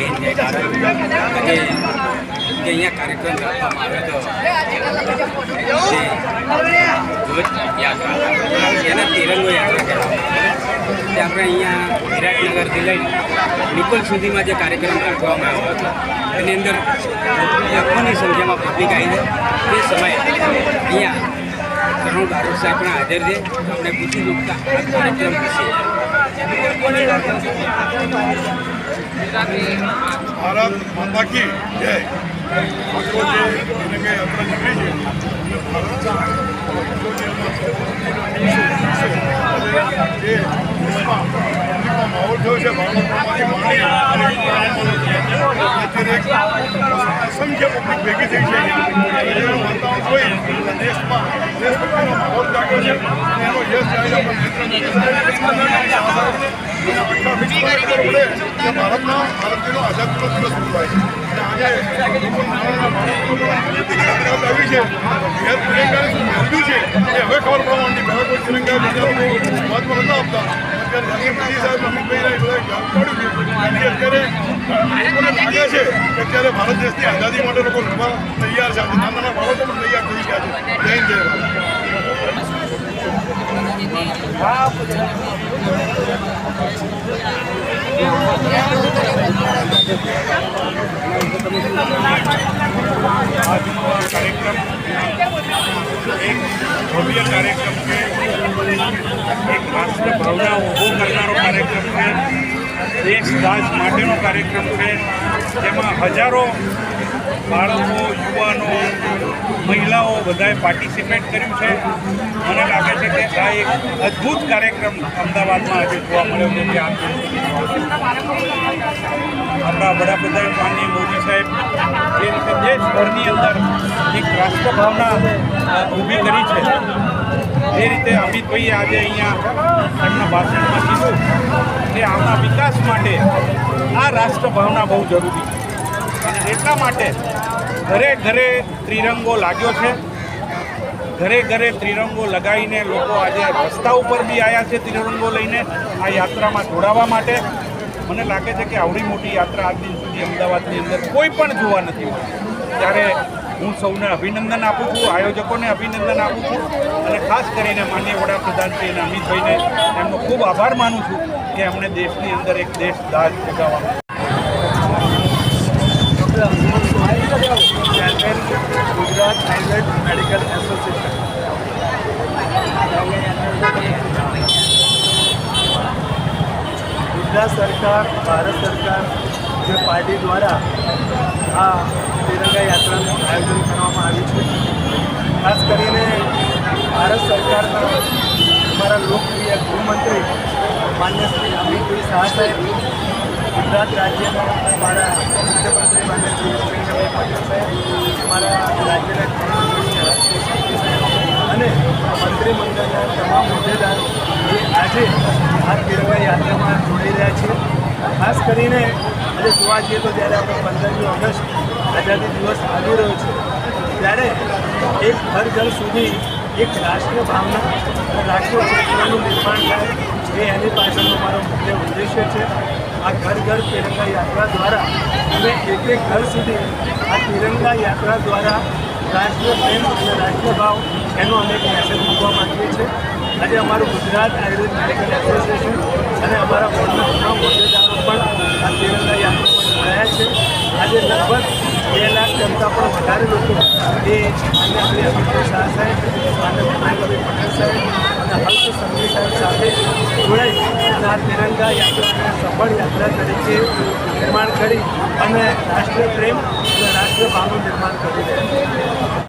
હિન્દ અહીંયા કાર્યક્રમ રાખવામાં આવ્યો હતો ધ્વજ તિરંગો યાત્રા કહેવામાં તે આપણે અહીંયા વિરાટનગરથી લઈ નિકોલ સુધીમાં જે કાર્યક્રમ રાખવામાં આવ્યો હતો એની અંદર લાખોની સંખ્યામાં પબ્લિક આવી તે સમયે અહીંયા કરુણ બારોટ સાહેબ પણ હાજર છે આપણે પૂછી દઉં કાર્યક્રમ વિશે ભારત માતા કી જય આખો જે તિરંગા યાત્રા નીકળી છે અને ભારતના આખો જે જે દેશમાં પબ્લિકનો માહોલ થયો છે ભાવનગરમાંથી માંડી અને અત્યારે અસંખ્ય પબ્લિક ભેગી થઈ છે અત્યારનું વાતાવરણ જોઈ દેશમાં દેશભક્તિનો માહોલ જાગ્યો છે એનો યશ જાય આપણે ભારતના ભારતીયનો આઝાદીનો દિવસ ઉજવાય છે આજે આવી છે એ હવે ખબર પડવા માંડી પહેલાં કોઈ આપતા અત્યારે મોદી સાહેબ અમિતભાઈ બધા અત્યારે છે અત્યારે ભારત દેશની આઝાદી માટે લોકો લડવા તૈયાર છે. નાના નાના બાળકો પણ તૈયાર થઈ ગયા છે. જય હિન્દ કાર્યક્રમ એક ભવ્ય કાર્યક્રમ છે કરનારો કાર્યક્રમ દેશ દાસ માટેનો કાર્યક્રમ છે. જેમાં હજારો બાળકો, યુવાનો, મહિલાઓ બધાએ પાર્ટિસિપેટ કર્યું છે. મને લાગે છે કે આ એક અદ્ભુત કાર્યક્રમ અમદાવાદમાં આજે જોવા મળ્યો છે. કે આપણા વડાપ્રધાન માનનીય મોદી સાહેબ જે રીતે દેશભરની અંદર એક રાષ્ટ્રભાવના ઊભી કરી છે. એ રીતે અમિતભાઈએ આજે અહીંયા એમના ભાષણમાં કીધું કે આપણા વિકાસ માટે આ રાષ્ટ્રભાવના બહુ જરૂરી છે. અને એટલા માટે ઘરે ઘરે ત્રિરંગો લાગ્યો છે. ઘરે ઘરે ત્રિરંગો લગાવીને લોકો આજે રસ્તા ઉપર બી આવ્યા છે ત્રિરંગો લઈને આ યાત્રામાં જોડાવા માટે. મને લાગે છે કે આવડી મોટી યાત્રા આજ દિન સુધી અમદાવાદની અંદર કોઈ પણ જોવા નથી ત્યારે હું સૌને અભિનંદન આપું છું, આયોજકોને અભિનંદન આપું છું અને ખાસ કરીને માનનીય વડાપ્રધાનશ્રી અમિતભાઈને એમનો ખૂબ આભાર માનું છું કે એમણે દેશની અંદર એક દેશ દાજ જગાવવામાં ગુજરાત આયુર્વેદ મેડિકલ એસોસિએશન ગુજરાત સરકાર, ભારત સરકાર જે પાર્ટી દ્વારા આ તિરંગા યાત્રાનું આયોજન કરવામાં આવ્યું છે. ખાસ કરીને ભારત સરકારના અમારા લોકપ્રિય ગૃહમંત્રી માન્ય શ્રી અમિતભાઈ શાહ સાહેબ, ગુજરાત રાજ્યના અમારા મુખ્યમંત્રી માન્ય શ્રી ભૂપેન્દ્રભાઈ પટેલ સાહેબ, અમારા રાજ્યના અને મંત્રીમંડળના તમામ હોદ્દેદારો જે આજે આ તિરંગા યાત્રામાં જોડાઈ રહ્યા છે. ખાસ કરીને આજે જોવા જઈએ તો જ્યારે આપણે પંદરમી ઓગસ્ટ આઝાદી દિવસ આવી રહ્યો છે, ત્યારે એક ઘર ઘર સુધી એક રાષ્ટ્રીય ભાવના રાષ્ટ્રીયનું રાષ્ટ્રીય ચેતનાનું નિર્માણ થાય, એ એની પાછળનો મારો મુખ્ય ઉદ્દેશ્ય છે. આ ઘર ઘર તિરંગા યાત્રા દ્વારા અમે એક એક ઘર સુધી આ તિરંગા યાત્રા દ્વારા રાષ્ટ્રીય પ્રેમ અને રાષ્ટ્રીય ભાવ એનો અમે એક મેસેજ મૂકવા માંગીએ છીએ. આજે અમારું ગુજરાત આયુર્વેદ મેડિકલ એસોસિએશન અને અમારા બોર્ડના તમામ હોદ્દેદારો પણ આ તિરંગા યાત્રામાં જોડાયા છે આજે લગભગ બે લાખ કરતાં પણ વધારે લોકો એ માન્ય શ્રી અમિત શાહ સાહેબ માન્ય ભૂપેન્દ્રભાઈ પટેલ સાહેબ અને હર્ષ સંઘવી સાહેબ સાથે જોડાઈ આ તિરંગા યાત્રાને સફળ યાત્રા તરીકે નિર્માણ કરી અને રાષ્ટ્રીય પ્રેમ અને રાષ્ટ્રીય ભાવનું નિર્માણ કરી રહ્યા છે.